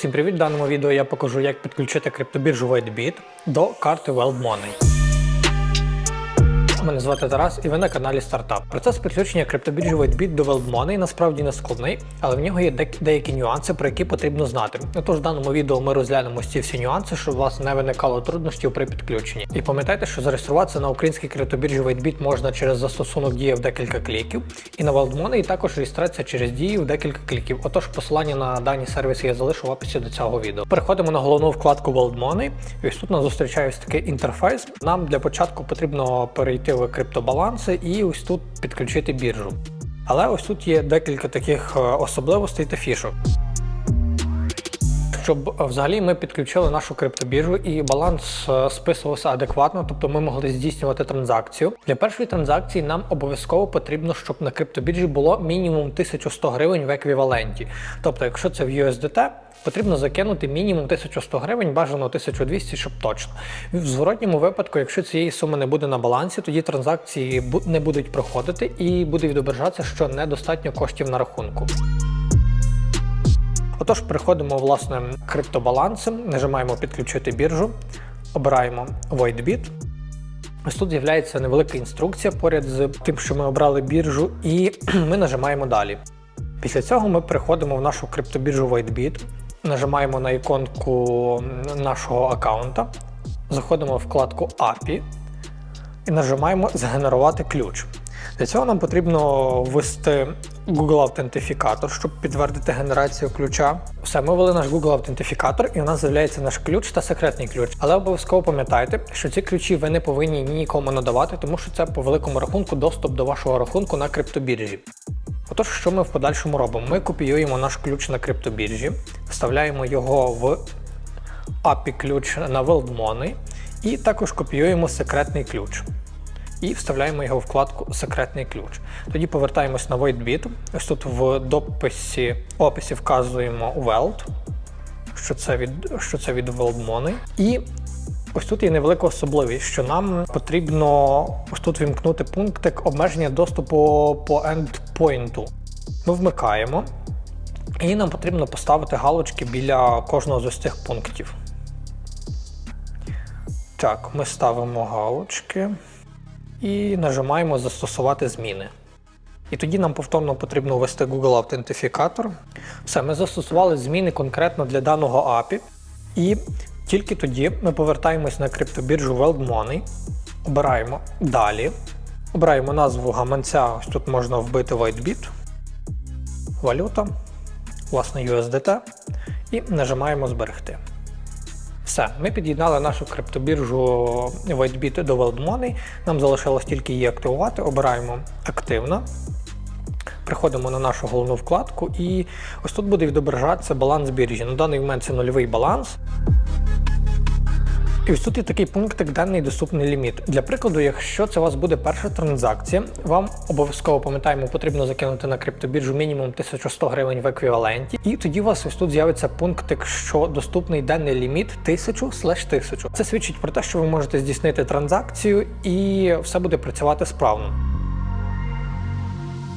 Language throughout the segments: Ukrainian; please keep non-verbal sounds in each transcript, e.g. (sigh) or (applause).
Всім привіт! В даному відео я покажу, як підключити криптобіржу WhiteBit до карти WorldMoney. Мене звати Тарас і ви на каналі Стартап. Процес підключення криптобіржі WhiteBit до WorldMoney насправді не складний, але в нього є деякі нюанси, про які потрібно знати. Отож, в даному відео ми розглянемо ці всі нюанси, щоб у вас не виникало труднощів при підключенні. І пам'ятайте, що зареєструватися на українській криптобіржі WhiteBit можна через застосунок дія в декілька кліків, і на WorldMoney також реєстрація через дію в декілька кліків. Отож, посилання на дані сервіси я залишу в описі до цього відео. Переходимо на головну вкладку WorldMoney. І тут нас зустрічає такий інтерфейс. Нам для початку потрібно перейти в криптобаланси і ось тут підключити біржу. Але ось тут є декілька таких е, особливостей та фішок. Щоб е, взагалі ми підключили нашу криптобіржу і баланс е, списувався адекватно, тобто ми могли здійснювати транзакцію. Для першої транзакції нам обов'язково потрібно, щоб на криптобіржі було мінімум 1100 гривень в еквіваленті. Тобто, якщо це в USDT, потрібно закинути мінімум 1100 гривень, бажано 1200, щоб точно. В зворотньому випадку, якщо цієї суми не буде на балансі, тоді транзакції не будуть проходити і буде відображатися, що недостатньо коштів на рахунку. Отож, переходимо власне криптобаланси, нажимаємо підключити біржу, обираємо WhiteBit. Ось тут з'являється невелика інструкція поряд з тим, що ми обрали біржу, і (clears throat) ми нажимаємо далі. Після цього ми переходимо в нашу криптобіржу WhiteBit, нажимаємо на іконку нашого аккаунта, заходимо в вкладку API і нажимаємо Згенерувати ключ. Для цього нам потрібно ввести Google Аутентифікатор, щоб підтвердити генерацію ключа. Все, ми ввели наш Google Аутентифікатор, і у нас з'являється наш ключ та секретний ключ. Але обов'язково пам'ятайте, що ці ключі ви не повинні нікому надавати, тому що це по великому рахунку доступ до вашого рахунку на криптобіржі. Отож, що ми в подальшому робимо? Ми копіюємо наш ключ на криптобіржі, вставляємо його в API ключ на WorldMoney і також копіюємо секретний ключ. І вставляємо його в вкладку Секретний ключ. Тоді повертаємось на WhiteBit. Ось тут в дописі описі вказуємо Weld, що це від, що це від WorldMoney. І ось тут є невелика особливість, що нам потрібно ось тут вімкнути пунктик обмеження доступу по ендпойнту. Ми вмикаємо, і нам потрібно поставити галочки біля кожного з ось цих пунктів. Так, ми ставимо галочки і нажимаємо Застосувати зміни. І тоді нам повторно потрібно ввести Google Аутентифікатор. Все, ми застосували зміни конкретно для даного API. І тільки тоді ми повертаємось на криптобіржу WorldMoney, обираємо Далі, обираємо назву гаманця, ось тут можна вбити WhiteBit, валюта, власне USDT, і нажимаємо Зберегти. Все, ми під'єднали нашу криптобіржу WhiteBit до WorldMoney. Нам залишилось тільки її активувати. Обираємо активно. Приходимо на нашу головну вкладку, і ось тут буде відображатися баланс біржі. На даний момент це нульовий баланс. І ось тут є такий пунктик денний доступний ліміт. Для прикладу, якщо це у вас буде перша транзакція, вам обов'язково пам'ятаємо, потрібно закинути на криптобіржу мінімум 1100 гривень в еквіваленті. І тоді у вас ось тут з'явиться пунктик, що доступний денний ліміт 1000 1000. Це свідчить про те, що ви можете здійснити транзакцію і все буде працювати справно.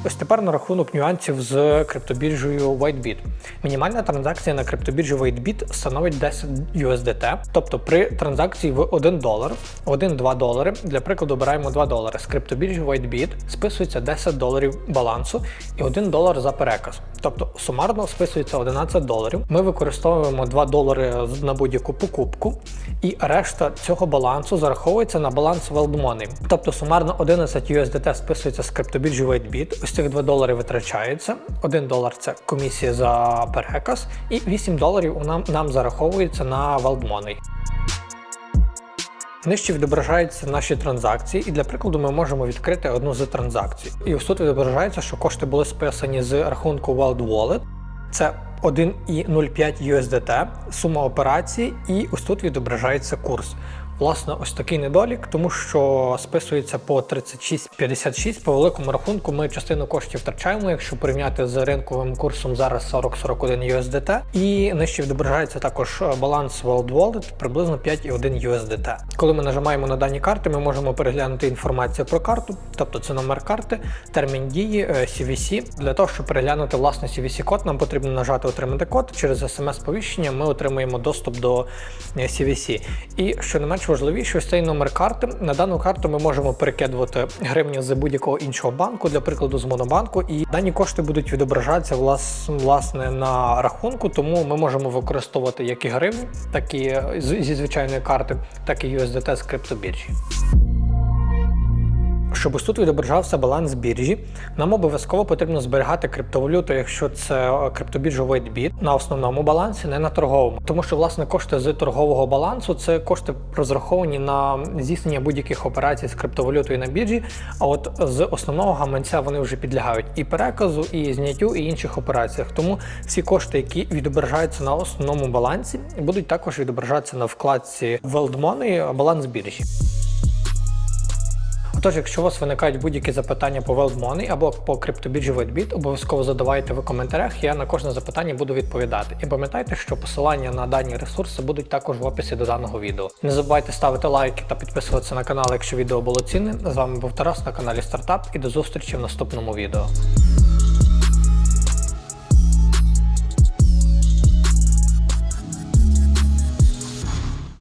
Ось тепер на рахунок нюансів з криптобіржею WhiteBit. Мінімальна транзакція на криптобіржі WhiteBit становить 10 USDT, тобто при транзакції в 1 долар, 1-2 долари, для прикладу обираємо 2 долари. З криптобіржі WhiteBit списується 10 доларів балансу і 1 долар за переказ. Тобто сумарно списується 11 доларів. Ми використовуємо 2 долари на будь-яку покупку, і решта цього балансу зараховується на баланс WorldMoney. Тобто сумарно 11 USDT списується з криптобіржі WhiteBit. Ось цих 2 долари витрачаються. 1 долар це комісія за переказ, і 8 доларів нам, нам зараховується на WorldMoney. Нижче відображаються наші транзакції, і для прикладу ми можемо відкрити одну з транзакцій. І ось тут відображається, що кошти були списані з рахунку Wild Wallet. Це 1,05 USDT, сума операції, і ось тут відображається курс. Власне ось такий недолік, тому що списується по 36,56. По великому рахунку ми частину коштів втрачаємо, якщо порівняти з ринковим курсом зараз 40-41 USDT. І нижче відображається також баланс World Wallet приблизно 5,1 USDT. Коли ми нажимаємо на дані карти, ми можемо переглянути інформацію про карту, тобто це номер карти, термін дії, е, CVC. Для того, щоб переглянути власне CVC-код, нам потрібно нажати отримати код. Через смс-повіщення ми отримуємо доступ до е, CVC. І що не менш важливіше, ось цей номер карти. На дану карту ми можемо перекидувати гривні з будь-якого іншого банку, для прикладу з монобанку, і дані кошти будуть відображатися влас- власне на рахунку, тому ми можемо використовувати як і гривні, так і зі звичайної карти, так і USDT з криптобіржі. Щоб ось тут відображався баланс біржі, нам обов'язково потрібно зберігати криптовалюту, якщо це е, криптобіржа на основному балансі, не на торговому. Тому що власне кошти з торгового балансу це кошти розраховані на здійснення будь-яких операцій з криптовалютою на біржі. А от з основного гаманця вони вже підлягають і переказу, і зняттю, і інших операціях. Тому всі кошти, які відображаються на основному балансі, будуть також відображатися на вкладці World Money, баланс біржі. Отож, якщо у вас виникають будь-які запитання по Wild Money або по криптобіржі WhiteBit, обов'язково задавайте в коментарях, я на кожне запитання буду відповідати. І пам'ятайте, що посилання на дані ресурси будуть також в описі до даного відео. Не забувайте ставити лайки та підписуватися на канал, якщо відео було цінне. З вами був Тарас на каналі Стартап і до зустрічі в наступному відео.